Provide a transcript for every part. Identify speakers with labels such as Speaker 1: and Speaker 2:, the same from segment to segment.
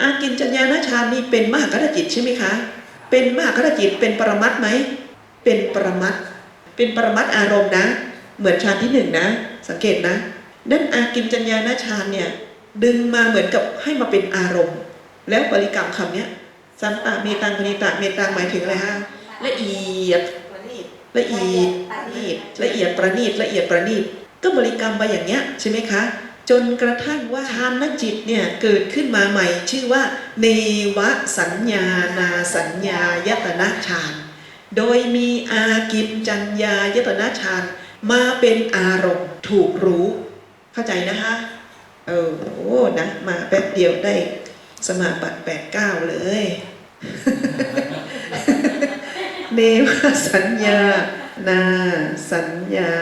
Speaker 1: อากินจัญญาณฌานนี่เป็นมหากตจิตใช่ไหมคะ เป็นมหากตจิตเป็นปรมัตไหม เป็นปรมัตเป็นปรมัตอารมณ์นะ เหมือนฌานที่หนึ่งนะ สังเกตนะ นั่นอากินจัญญาณฌานเนี่ยดึงมาเหมือนกับให้มาเป็นอารมณ์ แล้วบริกรรมคำเนี้ยสัมปะเมตังปณิตะเมตังหมายถึงอะไรฮะละเอียดละเอียดประณีตละเอียดประณีตละเอียดประณีตก็บริกรรมไปอย่างเงี้ยใช่ไหมคะ จนกระทั่งว่าฌานจิตเนี่ยเกิดขึ้นมาใหม่ ชื่อว่า เนวสัญญานาสัญญายตนะฌาน โดยมีอากินจัญญายตนะฌานมาเป็นอารมณ์ถูกรู้ เข้าใจนะคะเออโอ้นะมาแป๊บเดียวได้สมาบัติแปดเก้าเลย เนวสัญญา นาสัญญา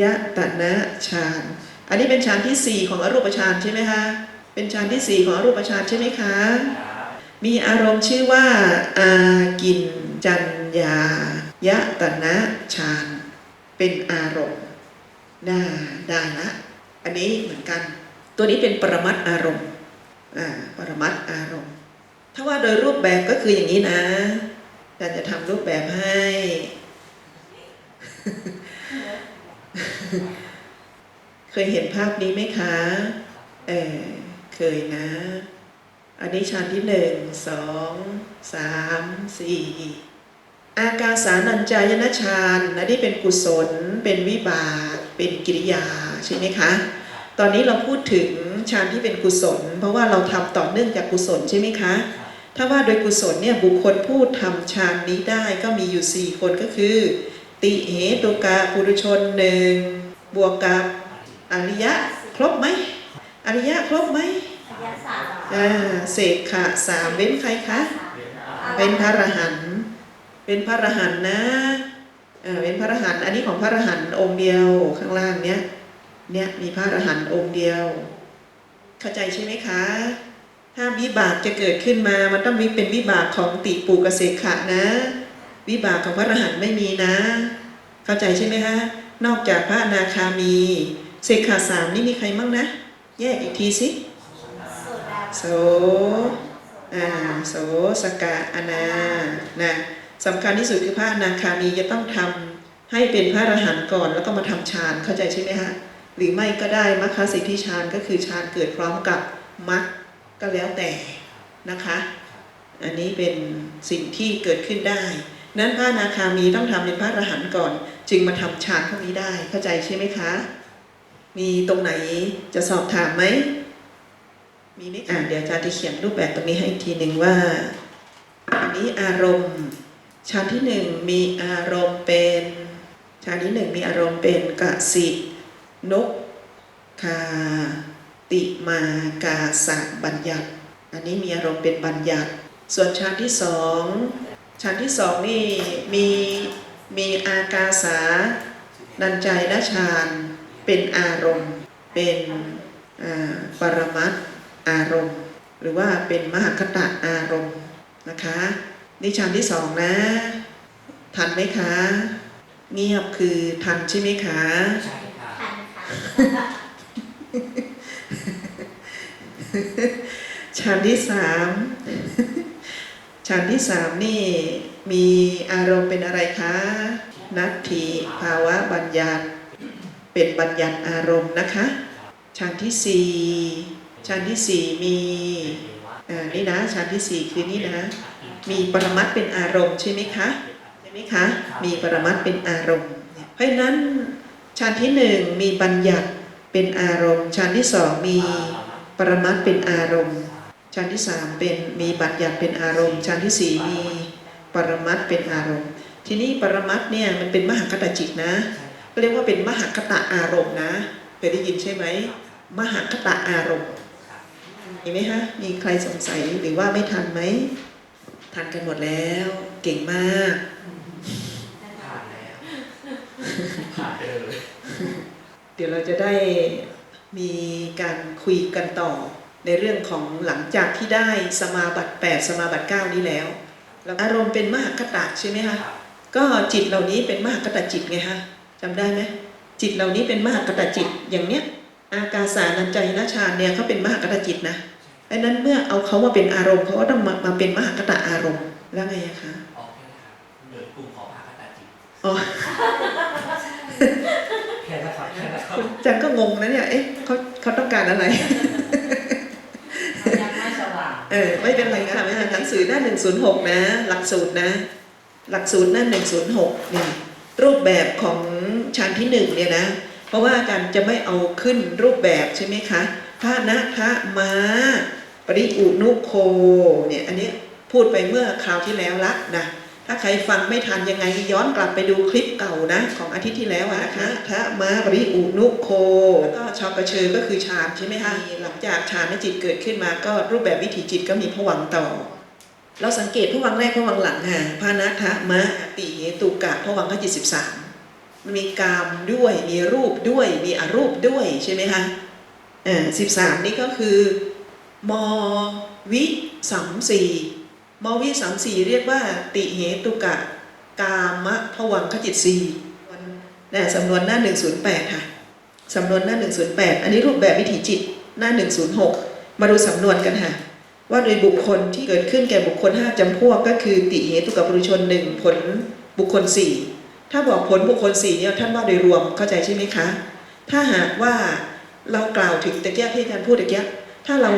Speaker 1: ยตนะฌาน อันนี้เป็นฌานที่สี่ของอรูปฌานใช่ไหมคะ เป็นฌานที่สี่ของอรูปฌานใช่ไหมคะ มีอารมณ์ชื่อว่าอากินจัญญายตนะฌานเป็นอารมณ์น่าได้ละอันนี้เหมือนกัน ตัวนี้เป็นปรมัตอารมณ์อ่าปรมัตอารมณ์ ถ้าว่าโดยรูปแบบก็คืออย่างนี้นะอาจารย์จะทำรูปแบบให้ เคยเห็นภาพนี้ไหมคะ เออเคยนะ อันนี้ชั้นที่หนึ่งสองสามสี่อากาสานัญจายนฌานอันนี้เป็นกุศล เป็นวิบาก เป็นกิริยาใช่ไหมคะ ตอนนี้เราพูดถึงฌานที่เป็นกุศล เพราะว่าเราทำต่อเนื่องจากกุศลใช่ไหมคะ ถ้าว่าโดยกุศลเนี่ยบุคคลผู้ทำฌานนี้ได้ก็มีอยู่ 4 คนก็คือ ติเหตุกาปุรุชนหนึ่งบวกกับ อริยะครบไหมอริยะครบไหมอ่าเศษขะสามเว้นใครคะ เป็นพระอรหันต์เป็นพระอรหันต์นะเออเป็นพระอรหันต์อันนี้ของพระอรหันต์องค์เดียวข้างล่างเนี้ยเนี่ยมีพระอรหันต์องค์เดียว เข้าใจใช่ไหมคะ ถ้าวิบากจะเกิดขึ้นมามันต้องมีเป็นวิบากของติปูกเสกขะนะ วิบากของพระอรหันต์ไม่มีนะ เข้าใจใช่ไหมคะนอกจากพระอนาคามี เสกขาสามนี่มีใครมั่งนะ แยกอีกทีสิโสอ่าโสสกะอนานะสำคัญที่สุดคือพระอนาคามีจะต้องทำให้เป็นพระอรหันต์ก่อนแล้วก็มาทำฌานเข้าใจใช่ไหมฮะหรือไม่ก็ได้มัคคสิทธิฌานก็คือฌานเกิดพร้อมกับมัคก็แล้วแต่นะคะ อันนี้เป็นสิ่งที่เกิดขึ้นได้ นั้นพระอนาคามีต้องทำเป็นพระอรหันต์ก่อน จึงมาทำฌานพวกนี้ได้เข้าใจใช่ไหมคะ มีตรงไหนจะสอบถามไหม มีไหมอ่านเดี๋ยวอาจารย์จะเขียนรูปแบบตรงนี้ให้อีกทีหนึ่งว่า อันนี้อารมณ์ชั้นที่หนึ่งมีอารมณ์เป็นชั้นที่หนึ่งมีอารมณ์เป็นกสินกคาติมากาสะบัญญัติ อันนี้มีอารมณ์เป็นบัญญัติ ส่วนชั้นที่สองชั้นที่สองนี่มีมีอากาสานันใจนฌาน เป็นอารมณ์ เป็นอ่าปรมัตถ์อารมณ์ หรือว่าเป็นมหคตะอารมณ์นะคะนี่ชั้นที่สองนะ ทันไหมคะ เงียบคือทันใช่ไหมคะ
Speaker 2: ใช่ค่ะ
Speaker 3: ทันค่ะ
Speaker 1: ชั้นที่สามชั้นที่สามนี่มีอารมณ์เป็นอะไรคะ นัตถิภาวะบัญญัติ เป็นบัญญัติอารมณ์นะคะชั้นที่สี่ชั้นที่สี่มีนี่นะชั้นที่สี่คือนี่นะ มีปรมัตเป็นอารมณ์ใช่ไหมคะใช่ไหมคะมีปรมัตเป็นอารมณ์ เพราะนั้นชั้นที่หนึ่งมีบัญญัติเป็นอารมณ์ชั้นที่สองมีปรมัตเป็นอารมณ์ชั้นที่สามเป็นมีบัญญัติเป็นอารมณ์ชั้นที่สี่มีปรมัตเป็นอารมณ์ ทีนี้ปรมัตเนี่ยมันเป็นมหากตจิตนะ ก็เรียกว่าเป็นมหากตะอารมณ์นะเคยได้ยินใช่ไหมมหากตะอารมณ์เห็นไหมฮะมีใครสงสัยหรือว่าไม่ทันไหมทันกันหมดแล้ว เก่งมาก
Speaker 2: ผ่านแล้วผ่านไปเลย
Speaker 1: เดี๋ยวเราจะได้มีการคุยกันต่อในเรื่องของหลังจากที่ได้สมาบัติ 8 สมาบัติ 9 นี้แล้วแล้วอารมณ์เป็นมหากตะใช่ไหมคะก็จิตเหล่านี้เป็นมหากตจิตไงคะ จำได้ไหมจิตเหล่านี้เป็นมหากตจิตอย่างเนี้ย อากาสานัญใจนะฌานเนี่ยเขาเป็นมหากตจิตนะออันนั้นเมื่อเอาเขามาเป็นอารมณ์เขาก็ต้องมามาเป็นมหากตะอารมณ์แล้วไงอะคะ
Speaker 2: ออกแค่นั้นครับเหมือนกลุ่มของพระคตาจิต
Speaker 1: อ๋อ
Speaker 2: แค่นั้นครับแค่นั้นครับ
Speaker 1: คุณจันก็งงนะเนี่ยเอ๊ะเขาเขาต้องการอะไร
Speaker 3: ยังไม่สว่าง
Speaker 1: เออไม่เป็นไรค่ะไม่เป็นไรหนังสือหน้า106นะ หลักสูตรนะ หลักสูตรหน้า106นี่รูปแบบของ ชั้นที่หนึ่งเนี่ยนะ เพราะว่าอาจารย์จะไม่เอาขึ้นรูปแบบใช่ไหมคะพระนะพระมาปริอุนุโคเนี่ยอันนี้พูดไปเมื่อคราวที่แล้วละนะถ้าใครฟังไม่ทันยังไงย้อนกลับไปดูคลิปเก่านะ ของอาทิตย์ที่แล้วอะนะคะพระมาปริอุนุโคแล้วก็ชอกระเชอก็คือฌานใช่ไหมคะหลังจากฌานจิตเกิดขึ้นมาก็รูปแบบวิถีจิตก็มีผวังต่อ เราสังเกตผวังแรกผวังหลังค่ะพานะทะมะติเหตุกะผวังค์ก็จิตสิบสาม มีกามด้วย มีรูปด้วย มีอรูปด้วยใช่ไหมคะเอ่าสิบสามนี่ก็คือมวิสัมสีมวิสัมสีเรียกว่า ติเหตุกะ กามะผวังคจิตสีเนี่ยสำนวนหน้า 108 ค่ะสำนวนหน้า 108 อันนี้รูปแบบวิถีจิตหน้า 106 มาดูสำนวนกันค่ะ ว่าโดยบุคคลที่เกิดขึ้นแก่บุคคล 5จำพวกก็คือ ติเหตุกับบุรุชนหนึ่งผลบุคคล 4 ถ้าบอกผลบุคคล4เนี่ยท่านว่าโดยรวมเข้าใจใช่ไหมคะ ถ้าหากว่าเรากล่าวถึงตะเกียบที่อาจารย์พูดตะเกียบถ้าเรา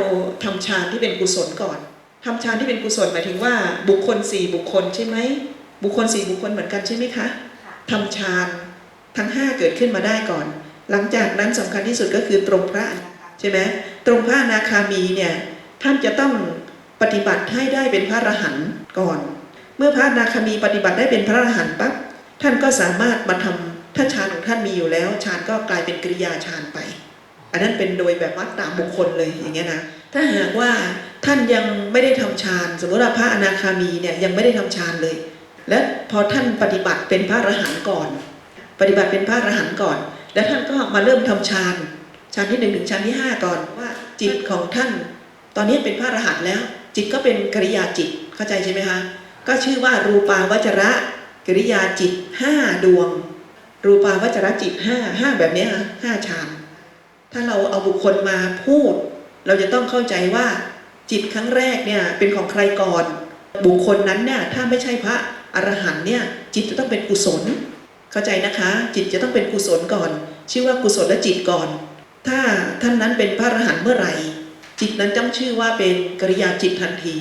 Speaker 1: ทำฌานที่เป็นกุศลก่อนทำฌานที่เป็นกุศลหมายถึงว่าบุคคล4บุคคลใช่ไหมบุคคล4บุคคลเหมือนกันใช่ไหมคะทำฌานทั้ง5เกิดขึ้นมาได้ก่อน หลังจากนั้นสำคัญที่สุดก็คือตรงพระอนาคาใช่ไหมตรงพระอนาคามีเนี่ยท่านจะต้องปฏิบัติให้ได้เป็นพระอรหันต์ก่อน เมื่อพระอนาคามีปฏิบัติได้เป็นพระอรหันต์ปั๊บ ท่านก็สามารถมาทำถ้าฌานของท่านมีอยู่แล้วฌานก็กลายเป็นกิริยาฌานไป อันนั้นเป็นโดยแบบวัดตามบุคคลเลยอย่างเงี้ยนะถ้าหากว่าท่านยังไม่ได้ทำฌานสมมติว่าพระอนาคามีเนี่ยยังไม่ได้ทำฌานเลย และพอท่านปฏิบัติเป็นพระอรหันต์ก่อน ปฏิบัติเป็นพระอรหันต์ก่อน แล้วท่านก็มาเริ่มทำฌานฌานที่หนึ่งถึงฌานที่ห้าก่อนว่าจิตของท่าน ตอนนี้เป็นพระอรหันต์แล้ว จิตก็เป็นกริยาจิตเข้าใจใช่ไหมคะก็ชื่อว่ารูปาวจระ กริยาจิตห้าดวง รูปาวจรจิตห้าห้าแบบนี้ยค่ะห้าฌานถ้าเราเอาบุคคลมาพูด เราจะต้องเข้าใจว่าจิตครั้งแรกเนี่ยเป็นของใครก่อน บุคคลนั้นเนี่ยถ้าไม่ใช่พระอรหันเนี่ยจิตจะต้องเป็นกุศล เข้าใจนะคะ จิตจะต้องเป็นกุศลก่อน ชื่อว่ากุศลและจิตก่อน ถ้าท่านนั้นเป็นพระอรหันต์เมื่อไหร่ จิตนั้นต้องชื่อว่าเป็นกริยาจิตทันที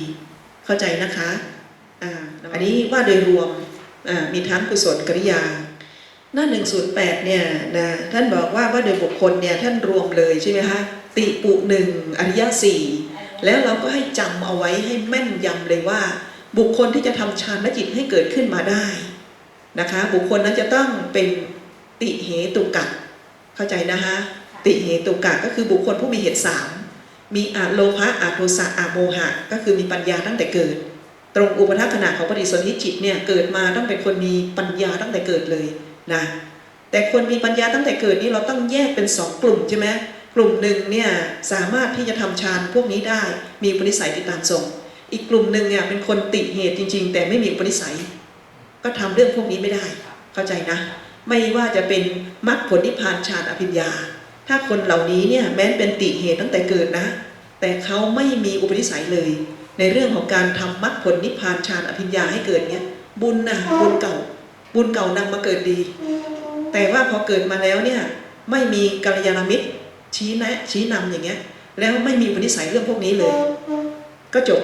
Speaker 1: เข้าใจนะคะอ่าอันนี้ว่าโดยรวม มีทั้งกุศลกริยา หน้า 108 เนี่ยนะท่านบอกว่าว่าโดยบุคคลเนี่ยท่านรวมเลยใช่ไหมคะติปุหนึ่งอริยสี่แล้วเราก็ให้จำเอาไว้ให้แม่นยำเลยว่า บุคคลที่จะทำฌานจิตให้เกิดขึ้นมาได้นะคะบุคคลนั้นจะต้องเป็นติเหตุกะเข้าใจนะคะติเหตุกะก็คือบุคคลผู้มีเหตุสามมีอาโลภะอาโทสะอาโมหะ ก็คือมีปัญญาตั้งแต่เกิด ตรงอุปทัศขณะของปฏิสนธิจิตเนี่ยเกิดมาต้องเป็นคนมีปัญญาตั้งแต่เกิดเลยนะแต่คนมีปัญญาตั้งแต่เกิดนี่เราต้องแยกเป็นสองกลุ่มใช่ไหมกลุ่มหนึ่งเนี่ยสามารถที่จะทำฌานพวกนี้ได้มีปนิสัยติดตามส่ง อีกกลุ่มหนึ่งเนี่ยเป็นคนติเหตุจริง ๆ แต่ไม่มีปนิสัย ก็ทำเรื่องพวกนี้ไม่ได้ เข้าใจนะ ไม่ว่าจะเป็นมรรคผลนิพพานฌานอภิญญา ถ้าคนเหล่านี้เนี่ยแม้นเป็นติเหตุตั้งแต่เกิดนะ แต่เขาไม่มีอุปนิสัยเลย ในเรื่องของการทำมรรคผลนิพพานฌานอภิญญาให้เกิดเนี่ยบุญนะบุญเก่า บุญเก่านำมาเกิดดี แต่ว่าพอเกิดมาแล้วเนี่ยไม่มีกัลยาณมิตรชี้แนะชี้นำอย่างเงี้ย แล้วไม่มีอุปนิสัยเรื่องพวกนี้เลย ก็จบ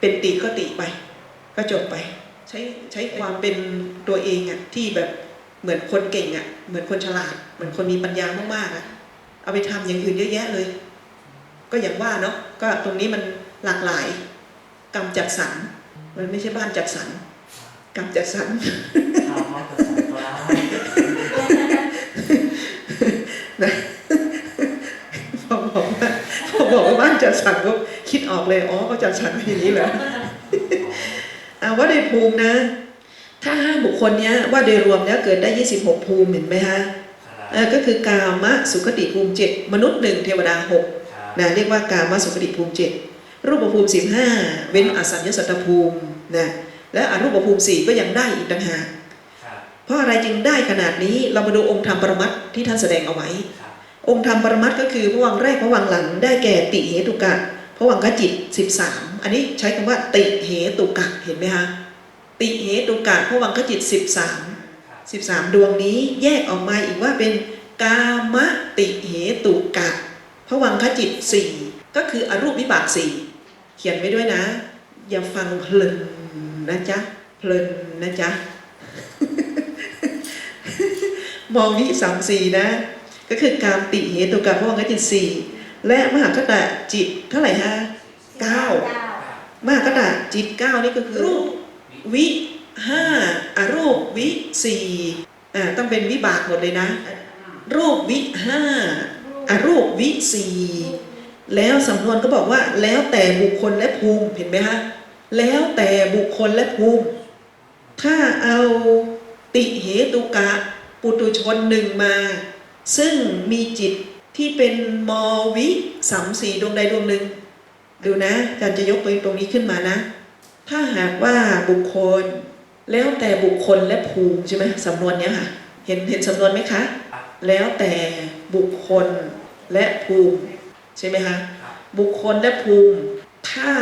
Speaker 1: เป็นติก็ติไป ก็จบไป ใช้ใช้ความเป็นตัวเองอะที่แบบเหมือนคนเก่งอะเหมือนคนฉลาด เหมือนคนมีปัญญามากๆอะเอาไปทำอย่างอื่นเยอะแยะเลย ก็อย่างว่าเนาะก็ตรงนี้มัน หลากหลาย กรรมจัดสรรมันไม่ใช่บ้านจัดสรรกรรมจัดสรร
Speaker 2: ข้าวมาเกิดสองตัว
Speaker 1: พอบอกว่าพอบอกว่าบ้านจัดสรรก็คิดออกเลยอ๋อเขาจัดสรรเป็นอย่างนี้เหรออาว่าโดยภูมินะ ถ้าห้าบุคคลเนี้ยว่าโดยรวมแล้วเกิดได้ 26 ภูมิเห็นไหมฮะเออก็คือกามะสุขติภูมิเจ็ดมนุษย์หนึ่งเทวดาหกนะเรียกว่ากามะสุขติภูมิเจ็ด รูปภูมิ 15 เว้นอสัญญสัตตภูมินะและอรูปภูมิสี่ก็ยังได้อีกต่างหาก
Speaker 2: ครับ
Speaker 1: เพราะอะไรจึงได้ขนาดนี้เรามาดูองค์ธรรมปรมัตถ์ที่ท่านแสดงเอาไว้
Speaker 2: ครับ
Speaker 1: องค์ธรรมปรมัตถ์ก็คือพระวังค์แรกพระวังค์หลังได้แก่ติเหตุกะผพวังคจิต 13 อันนี้ใช้คำว่าติเหตุกะเห็นไหมคะติเหตุกะพวังคจิต 13 13 ดวงนี้แยกออกมาอีกว่าเป็นกามติเหตุกะพวังคจิต 4 ก็คืออรูปวิบาก4 เขียนไว้ด้วยนะ อย่าฟังเพลินนะจ๊ะ เพลินนะจ๊ะ มองวิสามสี่นะ ก็คือการติเหตุกับพวังคจิตสี่และมหาคตะจิตเท่าไหร่ฮะเก้ามหาคตะจิตเก้านี่ก็คือรูปวิห้าอารูปวิสี่อ่าต้องเป็นวิบากหมดเลยนะ รูปวิห้าอารูปวิสี่ แล้วสำนวนก็บอกว่า แล้วแต่บุคคลและภูมิเห็นไหมฮะแล้วแต่บุคคลและภูมิ ถ้าเอาติเหตุกะ ปุตุชนหนึ่งมา ซึ่งมีจิตที่เป็นมวิสามสีดวงใดดวงหนึ่ง ดูนะอาจารย์จะยกตัวตรงนี้ขึ้นมานะ ถ้าหากว่าบุคคล แล้วแต่บุคคลและภูมิใช่ไหมสำนวนเนี้ยค่ะ เห็นเห็นสำนวนไหมคะ แล้วแต่บุคคลและภูมิ ใช่ไหมคะบุคคลและภูมิ ถ้า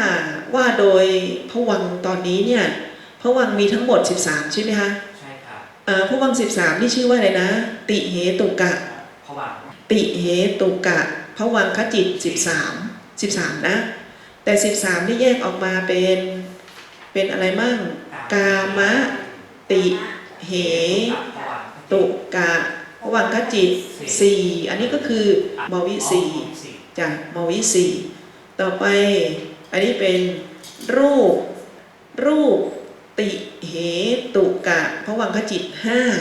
Speaker 1: ว่าโดยพวังค์ตอนนี้เนี่ยพวังค์มีทั้งหมด 13 ใช่ไหมคะ
Speaker 2: ใช่ครับ
Speaker 1: เอ่อพวังค์13 นี่ชื่อว่าอะไรนะ ติเหตุกะ
Speaker 2: ผวังค์
Speaker 1: ติเหตุกะพวังคจิต 13 13 นะ แต่ 13 นี่แยกออกมาเป็นเป็นอะไรมั่ง กามะ ติเห
Speaker 2: ผวังค์
Speaker 1: ตุกะพวังคจิต 4 อันนี้ก็คือมวิสี่
Speaker 2: สี่
Speaker 1: จากมวิสี่ต่อไป อันนี้เป็นรูป รูปติเหตุกะพวังคจิต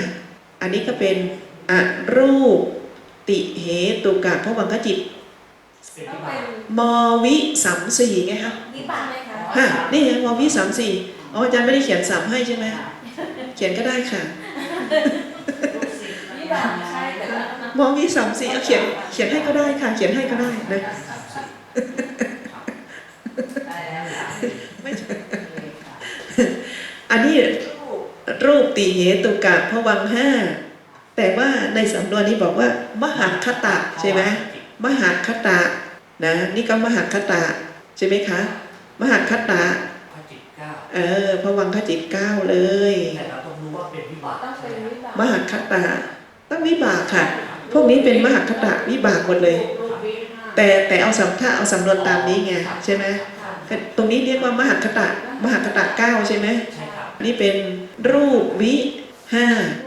Speaker 1: 5อันนี้ก็เป็นอรูปติเหตุกะพวังคจิต
Speaker 2: เป็น
Speaker 3: ต้อง
Speaker 2: ที่
Speaker 3: เป็
Speaker 2: มาน
Speaker 1: มวิสามสี่ไงคะ
Speaker 3: วิบากไหมคะ
Speaker 1: ฮะนี่ไงมวิสามสี่อ๋ออาจารย์ไม่ได้เขียนสามให้ใช่ไหมเขียนก็ได้ค่ะ
Speaker 3: วิบากใช่แต่ว่าม
Speaker 1: วิสามสี่เอาเขียนเขียนให้ก็ได้ค่ะ เขียนให้ก็ได้นะ
Speaker 2: สามสี่
Speaker 3: ได้แล้วค่ะ
Speaker 1: ไม่ใช่อันนี้รูปติเหตุกะพวังห้าแต่ว่าในสำนวนนี้บอกว่า มหาคตะใช่ไหมมหาคตะนะนี่ก็มหาคตะใช่ไหมคะ มหาคตะ
Speaker 2: พระจิตเก้า
Speaker 1: เออพวังคจิตเก้าเลย
Speaker 2: แต่เราต้องรู้ว่าเป็นวิบาก
Speaker 3: ต้องเป็นวิบาก
Speaker 1: มหาคตะ ต้องวิบากค่ะ พวกนี้เป็นมหาคตะวิบากหมดเลย
Speaker 3: รูปวิห้า
Speaker 1: แต่แต่เอาสำถ้าเอาสำนวนตามนี้ไงใช่ไหม
Speaker 3: ค่ะ
Speaker 1: ตรงนี้เรียกว่ามหาคตะมหาคตะเก้าใช่ไหม
Speaker 2: ใช่ครับ
Speaker 1: นี่เป็นรูปวิห้า
Speaker 3: รู